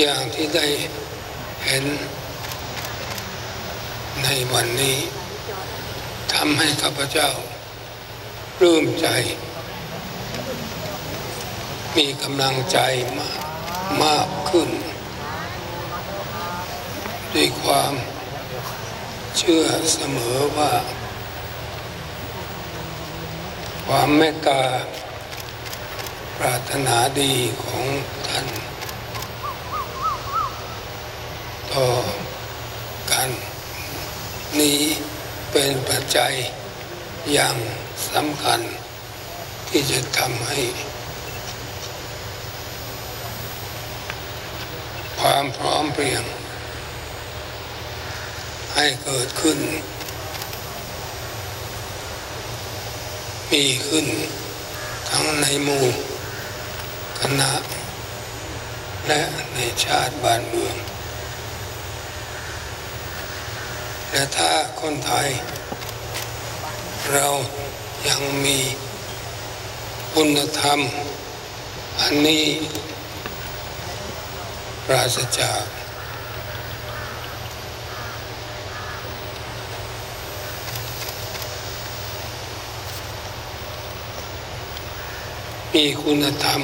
อย่างที่ได้เห็นในวันนี้ทำให้ข้าพเจ้าปลื้มใจ มีกำลังใจมากมากขึ้น ด้วยความเชื่อเสมอว่า ความเมตตาปรารถนาดีของท่าน่อกัน นี้เป็นปัจจัยอย่างสำคัญ ที่จะทำให้ ความพร้อมเพรียง ให้เกิดขึ้น มีขึ้น ทั้งในหมู่คณะและในชาติบ้านเมือง และถ้าคนไทย เรายังมีคุณธรรม อันนี้ปราศจากมีคุณธรรม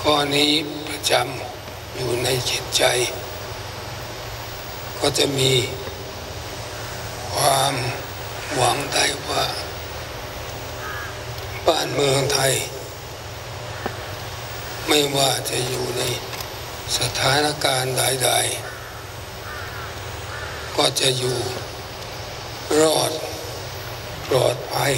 ข้อนี้ประจำอยู่ในจิตใจ ก็จะมีความหวังได้ว่า บ้านเมืองไทย ไม่ว่าจะอยู่ในสถานการณ์ใดๆ ก็จะอยู่รอดปลอดภัย